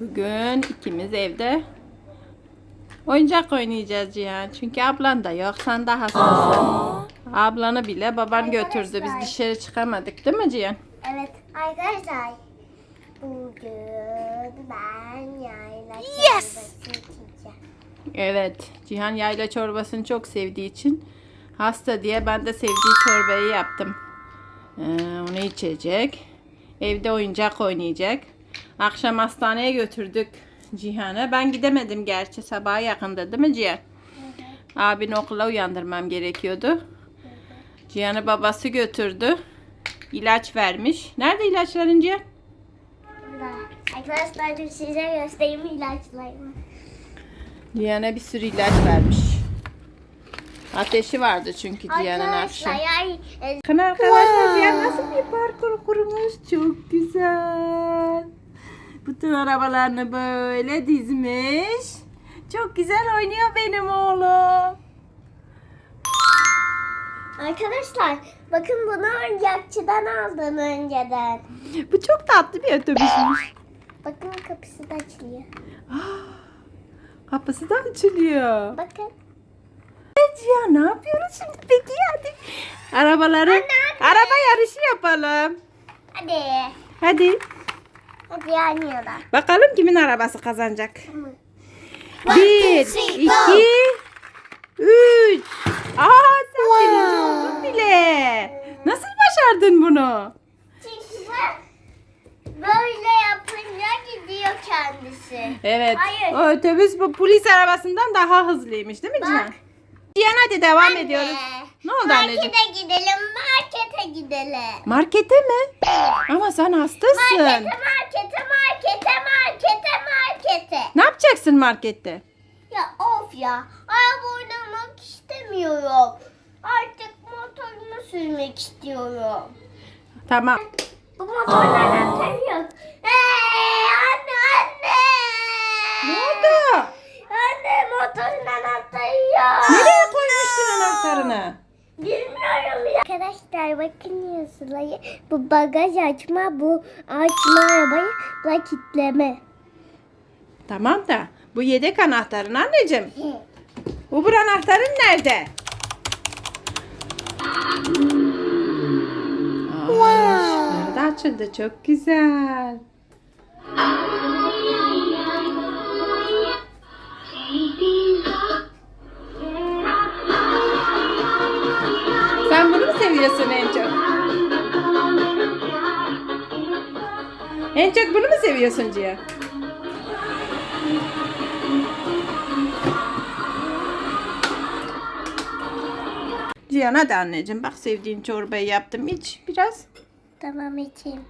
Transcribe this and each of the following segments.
Bugün ikimiz evde oyuncak oynayacağız Cihan. Çünkü ablan da yok. Sen daha hastasın. Ablanı bile baban götürdü. Biz dışarı çıkamadık değil mi Cihan? Evet arkadaşlar. Bugün ben yayla Yes! çorbası içeceğim. Evet. Cihan yayla çorbasını çok sevdiği için hasta diye ben de sevdiği çorbayı yaptım. Ee, onu içecek. Evde oyuncak oynayacak. Akşam hastaneye götürdük Cihan'ı. Ben gidemedim gerçi. Sabaha yakında değil mi Cihan? Abini okula uyandırmam gerekiyordu. Cihan'ı babası götürdü. İlaç vermiş. Nerede ilaçların Cihan? Arkadaşlar dur size göstereyim ilaçlarımı. Cihan'a bir sürü ilaç vermiş. Ateşi vardı çünkü Cihan'ın akşam. Arkadaşlar e, Bakın arkadaşlar Cihan nasıl bir parkur kurmuş. Çok güzel. Bütün arabalarını böyle dizmiş. Çok güzel oynuyor benim oğlum. arkadaşlar bakın bunu oyuncakçıdan aldım önceden. Bu çok tatlı bir otobüsmüş. Bakın kapısı da açılıyor. Kapısı da açılıyor. Bakın. Evet Cihan ne yapıyoruz şimdi peki hadi. Arabaları, araba yarışı yapalım. Hadi. Hadi. Hadi. Bakalım kimin arabası kazanacak. One, Bir, two, three, iki, üç. Aa sen birinci oldun bile. Nasıl başardın bunu? Çünkü böyle yapınca gidiyor kendisi. Evet. Hayır. O otobüs bu polis arabasından daha hızlıymış değil mi Bak. Cihan? Cihan hadi devam Anne, ediyoruz. Ne oldu anneciğim? Markete gidelim, markete gidelim. Markete mi? Ama sen hastasın. Markete, markete, markete, markete, markete. Ne yapacaksın markette? Ya of ya, araba oynamak istemiyorum. Artık motorumu sürmek istiyorum. Tamam. Bu motorlardan seviyorum. Hey, anne, anne. Ne oldu? Anne motorun anahtarı yok. Nereye koymuştun anahtarını? Bilmiyorum ya. Arkadaşlar bakın yazılayı. Bu bagaj açma, bu açma arabayı, bu kitleme. Tamam da bu yedek anahtarın anneciğim. Uber anahtarın nerede? Işıkları da açıldı. Çok güzel. Sen bunu mu seviyorsun en çok? En çok bunu mu seviyorsun Cihan? Cihan hadi anneciğim bak sevdiğin çorbayı yaptım iç biraz. Tamam içeyim.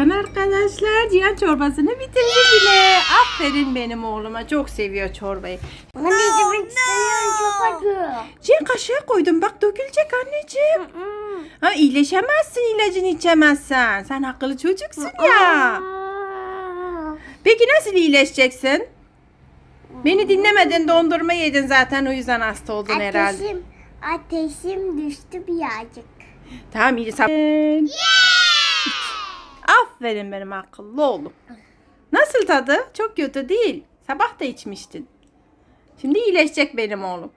Arkadaşlar Cihan çorbasını bitirdi bile. Aferin benim oğluma çok seviyor çorbayı. Anneciğim istemiyorum çok acıyor. Cihan kaşığa koydum bak dökülecek anneciğim. Ha iyileşemezsin ilacını içemezsen. Sen akıllı çocuksun ya. Peki nasıl iyileşeceksin? Beni dinlemedin dondurma yedin zaten o yüzden hasta oldun herhalde. Ateşim, ateşim düştü birazcık. Tamam iyi sab- Aferin benim akıllı oğlum. Nasıl tadı? Çok kötü değil. Sabah da içmiştin. Şimdi iyileşecek benim oğlum.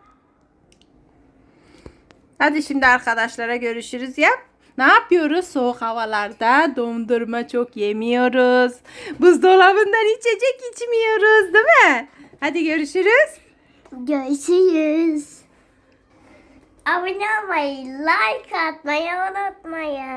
Hadi şimdi arkadaşlara görüşürüz yap. Ne yapıyoruz? Soğuk havalarda dondurma çok yemiyoruz. Buzdolabından içecek içmiyoruz değil mi? Hadi görüşürüz. Görüşürüz. Abone olmayı, like atmayı unutmayın.